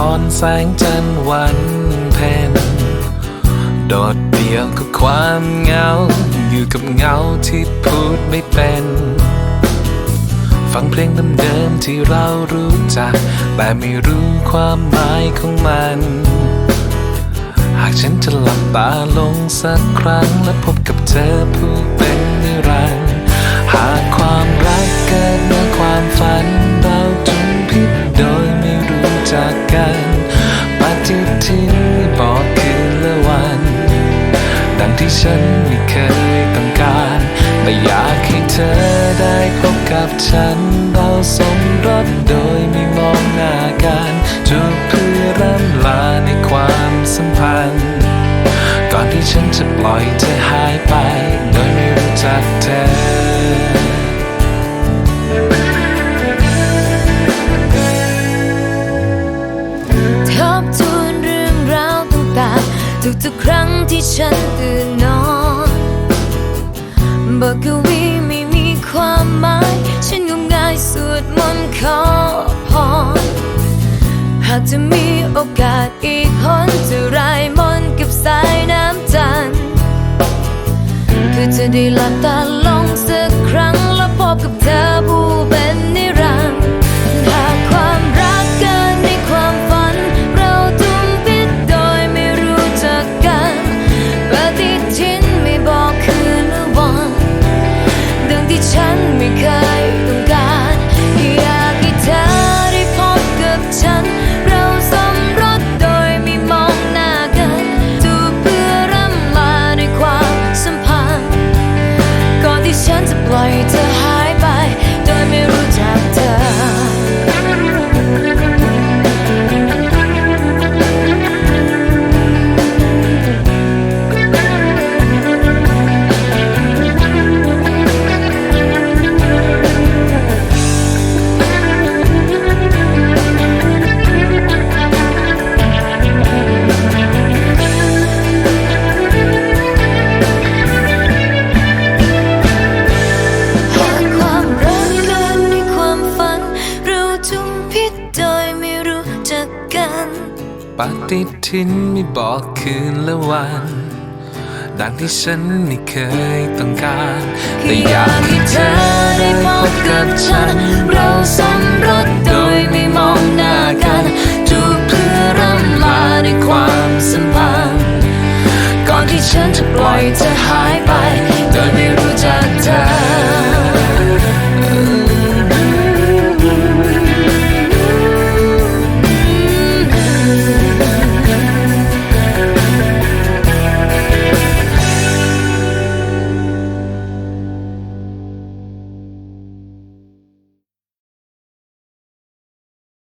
ท้อนแสงจันทร์วันเพ็ญโดดเดี่ยวกับความเหงา อยู่กับเงาที่พูดไม่เป็น ฟังเพลงเดิมๆที่เรารู้จัก แต่ไม่รู้ความหมายของมัน หากฉันจะหลับตาลงสักครั้ง และพบกับเธอผู้เป็นนิรันดร์หากความรักเกิดเมื่อความฝันเราจุมพิษโดยไม่รู้จักกัน ฉันไม่เคยต้องการแต่อยากให้เธอได้พบกับฉัน เราสมรสโดยไม่มองหน้ากันจูบเพื่อร่ำลาในความสัมพันธ์ ก่อนที่ฉันจะปล่อยเธอหายไป โดยไม่รู้จักเธอทบทวนเรื่องราวต่างๆทุกๆครั้งที่ฉันตื่น บอกวีไม่มีความหมาย ฉันงมงายสวดมนต์ขอพรหากจะมีโอกาสอีกคนจะรายมนกับสายน้ำจันทร์คือจะได้หลับตา ปฏิทินไม่บอกคืนและวัน ดังที่ฉันไม่เคยต้องการ แต่อยากให้เธอได้พบกับฉัน เราสมรส